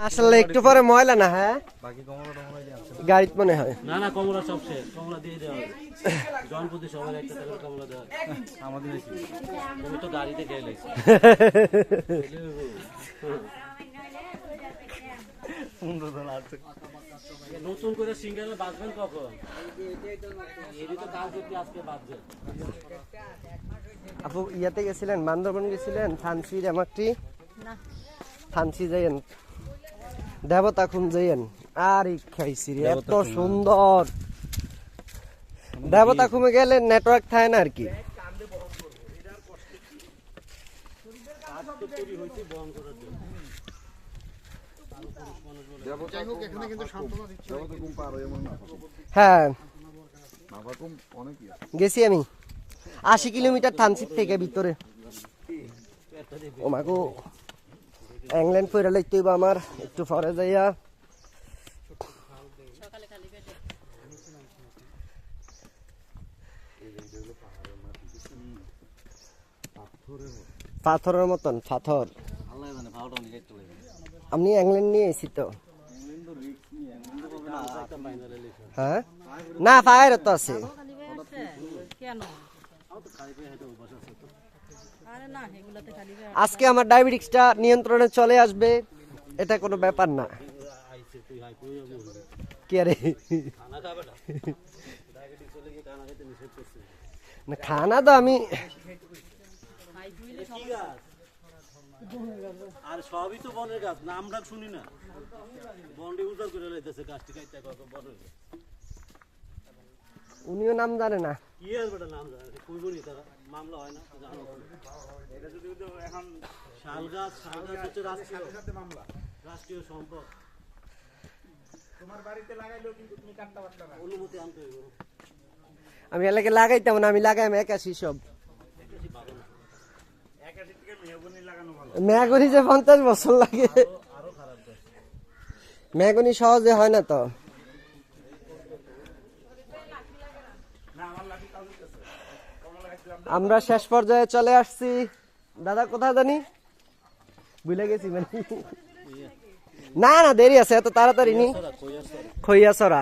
আসলে একটু পরে ময়লা না হ্যাঁ? বাকি কমলা টমলা দিয়ে আছে। গাড়িতে মনে হয়। না না কমলা সব শেষ। কমলা দিয়ে দেওয়া হবে। জনপ্রতি সবার একটা করে কমলা দেওয়া আমাদের বেশি তুমি তো গাড়িতে গেলে সুন্দর তো লাগছে নতুন করে সিঙ্গেল বাঁচবেন কখন? তো করতে আজকে আপু ইয়াতে গেছিলেন? বান্দরবন গেছিলেন? থানসি রেমাক্তি থানসি যাইয়েন দেবতা খুন যাইয়েন আর খাইছি এত সুন্দর। দেবতা খুমে গেলে নেটওয়ার্ক থাকে না আর কি। হ্যাঁ নাভাকুম অনেকই আছে। গেছি আমি। আশি কিলোমিটার থানসির থেকে ভিতরে। ও মাগো ইংল্যান্ড ফেরা লাইতে হইব আমার, একটু পরে যাইয়া। পাথরের মতন, পাথর। আমি ইংল্যান্ড নিয়ে এসেছি তো। হ্যাঁ? না ফায়ার তো আছে। আজকে আমার ডায়াবেটিক্সটা নিয়ন্ত্রণে চলে আসবে এটা কোনো ব্যাপার না। কি আরে? খানা না তো আমি আর সবই তো বনের গাছ শুনি না। বন্ডে উজাড় করে লাইতেছে গাছটি খাইতে কত বড় উনিও নাম জানে না। কি আর বেটা নাম জানে কইবনি তারা। মামলা হয় না জানো এটা যদি এখন শাল গাছ হচ্ছে মামলা। রাষ্ট্রীয় সম্পদ। তোমার বাড়িতে লাগাইলেও কিন্তু তুমি কাটতে পারতে না। অনুমতি আনতে হইব। আমি এলাকে লাগাইতাম না আমি লাগাই একাশি সব। মেয়াগুনি যে পঞ্চাশ বছর লাগে। মেয়াগুনি সহজে হয় না তো। আমরা শেষ পর্যায়ে চলে আসছি। দাদা, কোথায় জানি ভুলে গেছি মানে। না না, দেরি আছে, এত তাড়াতাড়ি নি। খইয়াছড়া